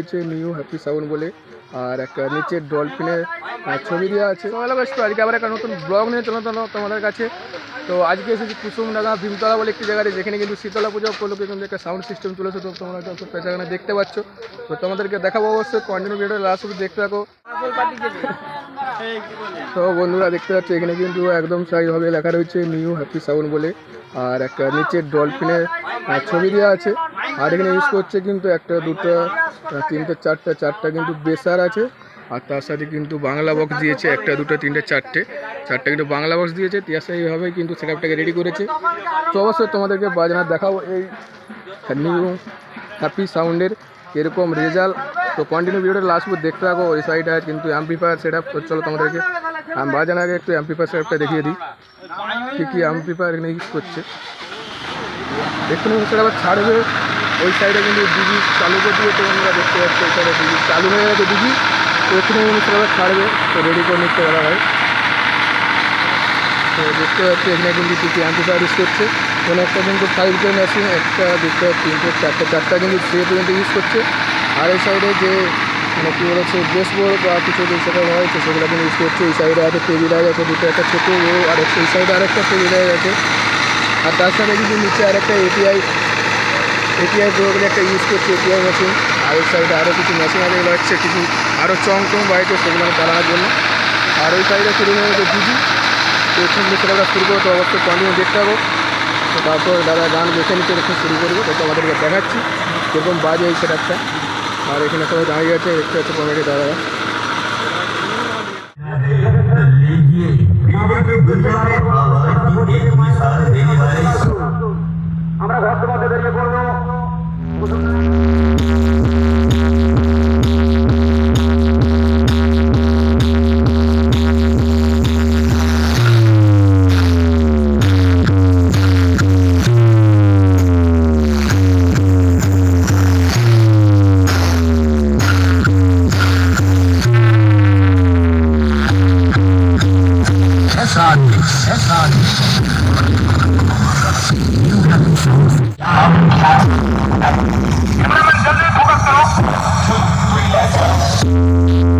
রয়েছে new happy sound বলে। আর একটা নিচে ডলফিনের ছবি দেওয়া আছে। তো আজকে আবার একটা নতুন ব্লগ নিয়ে চলো তোমাদের কাছে। তো আজকে এসেছি কুসুমডাঙ্গা ভীমতলা বলে একটি জায়গায় যেখানে কিন্তু শীতলা পূজা উপলক্ষে কিন্তু একটা সাউন্ড সিস্টেম চলেছে তো তোমরা তো সেখানে দেখতে পাচ্ছ। তো তোমাদেরকে দেখাবো অবশ্যই কন্টিনিউ ভিডিও লাস্ট অব্দি দেখতে থাকো। তো বন্ধুরা, দেখতে পাচ্ছ, এখানে কিন্তু একদম সাইভাবে লেখা রয়েছে নিউ হ্যাপি সাউন্ড বলে। আর একটা নিচে ডলফিনের ছবি দেওয়া আছে। আর এখানে ইউজ করছে কিন্তু একটা দুটো তিনটে চারটা চারটা কিন্তু বেসার আছে। আর তার সাথে কিন্তু বাংলা বক্স দিয়েছে, একটা, দুটো, তিনটে, চারটে। চারটা কিন্তু বাংলা বক্স দিয়েছে তিয়াসা এইভাবে কিন্তু সেটআপটাকে রেডি করেছে। তো অবশ্যই তোমাদেরকে বাজনা দেখাবো এই নিউ হ্যাপি সাউন্ডের এরকম রেজাল্ট তো কন্টিনিউ ভিডিওটা লাস্ট পর দেখতে থাকো ওই সাইডে কিন্তু অ্যাম্পিফায়ার সেট আপ চলো তোমাদেরকে, আমি বাজানোর আগে একটু অ্যাম্পিফায়ার সেট আপটা দেখিয়ে দিই, কী কী অ্যাম্পিফায়ার এখানে ইউজ করছে এক্ষুনি সেটা আবার ছাড়বে। ওই সাইডে কিন্তু ডিজি চালু করে দিয়ে তো আমরা দেখতে পাচ্ছি, ওই সাইডে ডিজি চালু হয়ে গেছে তো এক্ষুনি কিন্তু ছাড়বে, তো রেডি করে নিচ্ছে বলা হয় তো দেখতে পাচ্ছি, এখানে কিন্তু কী কী অ্যাম্পিফায়ার ইউজ করছে। কোনো একটা কিন্তু ফাইভ কে মেশিন একটা দুটো তিনটে, চারটে, চারটা কিন্তু সে পর্যন্ত ইউজ করছে। আর এই সাইডে যে মানে কী বলেছে বেসবোর্ড বা কিছু যে সেটা হয়েছে, সেগুলো কিন্তু ইউজ করছে। এই সাইডে একটা টেবিল আছে, দুটো, একটা ছোটো আর এই সাইডে আরেকটা টেবিল আছে। আর তার সাথে কিন্তু নিচে আরেকটা এপিআই এপিআই বলে একটা ইউজ করছে এপিআই মেশিন আর ওই সাইডে আরও কিছু মেশিন আছে, এগুলো হচ্ছে কিছু আরও চং টং বাড়িতে সেগুলো চালানোর জন্য। আর ওই সাইডে শুরু হয়ে গেছে ডিজি তো এখান থেকে সেটা শুরু করব, তো অবশ্যই কন্টিনিউ দেখতে পাবো তো তারপর দাদা গান বেছে নিতে এরকম শুরু করব, তো তোমাদেরকে দেখাচ্ছি যেরকম বাজে এই সেটআপটা আর এখানে সবাই দাঁড়িয়ে আছে, দেখতে পাচ্ছে comedy Yes, sir.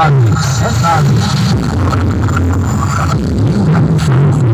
Central. Central.